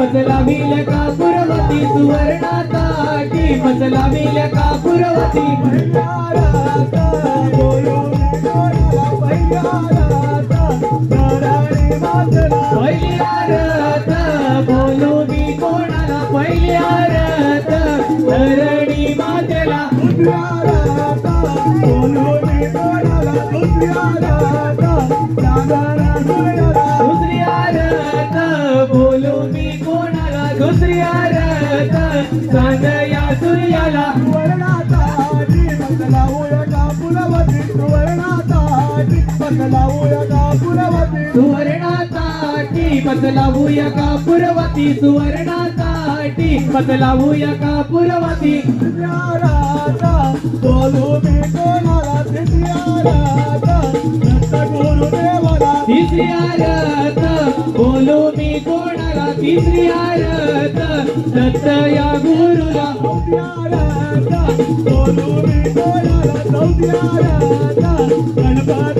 सुवर्णाताटी पचलावील का पुरवती सुवर्णाताटी पचलावील का पुरवती भंडाराचा? पहिली आरत मी कोणाला पहिली आरत धरणी मातेला बदलावूया का पुरवती? सुवर्णाताटी बदलावूया का पुरवती? सुवर्णाताटी बदलावूया का पुरवती? राजा बोलू मी कोणाला? दत्त गुरुदेवाला तिसरी आरत बोलू मी कोणाला? दत्त या गुरुला. बोलू मी कोणाला? गणपती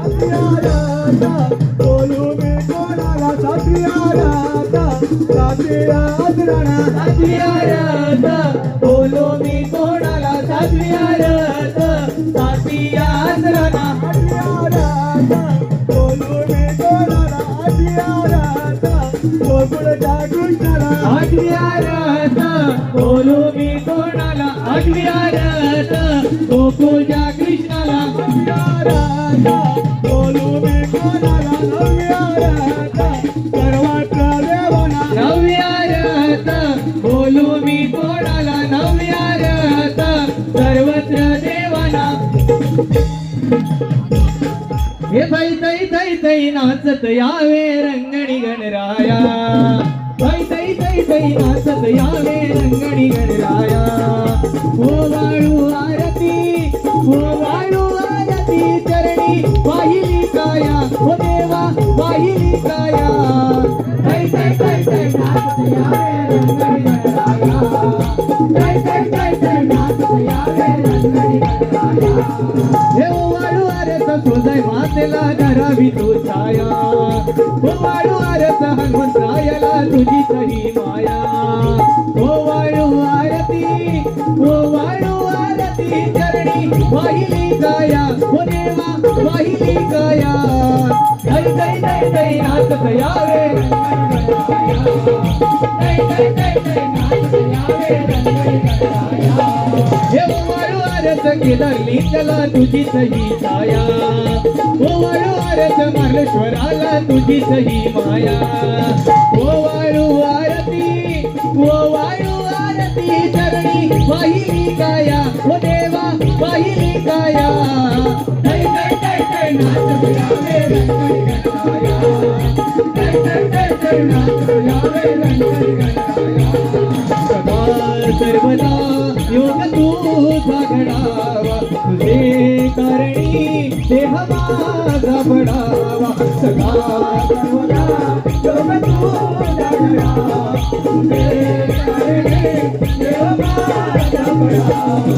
बोलू मी कोणाला सहावी आरत सहाई शास्त्रणा सातवी आरत बोलू मी कोणाला सातवी आरत सातवी आसरणा आठवी आरत बोलू मी कोणाला आठवी आरत गोकुळच्या कृष्णाला नववी हे बाई तई तई थै नाचत यावे रंगणी गणराया बाई तई तई तई नाचत यावे रंगणी गणराया ओ वाळू आरती ओ वाळू आरती चरणी पाहिली काया. हो देवा पाहिली काया. तई तई तई तई नाचत यावे आरत सोजाय मातेला धरावी तू छाया हो वाळू आरत हनुमंतरायाला तुझी सही माया. हो वाळू आरती हो वाळू आरती चरणी वाहिली गाया. हो देवा वाहिली गाया. दै दै दै दै नाचत यावे दै दै वाळू आरत केदारली त्याला तुझी सही छाया ओवाळू आरस मार्लेश्वराला तुझी सही माया. ओवाळू आरती ओवाळू आरती चरणी वाहिली काया. देह माझा बडावा सदा सर्वदा योग तुझा घडावा देह माझा बडावा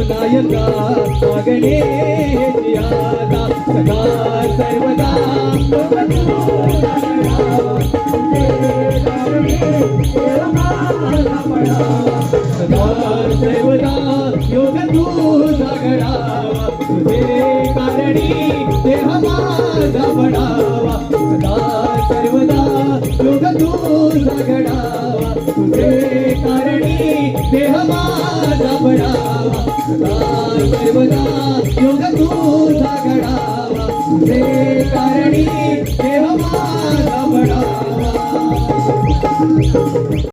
रघुनायका मागणे जियादा सदा सर्वदा सदा सर्वदा योग तुझा घडावा तुझे कारणी देह माझा बडावा सदा सर्वदा तुझे कारणी देह माझा योग तुझा घडावा ते कारणी देव माझा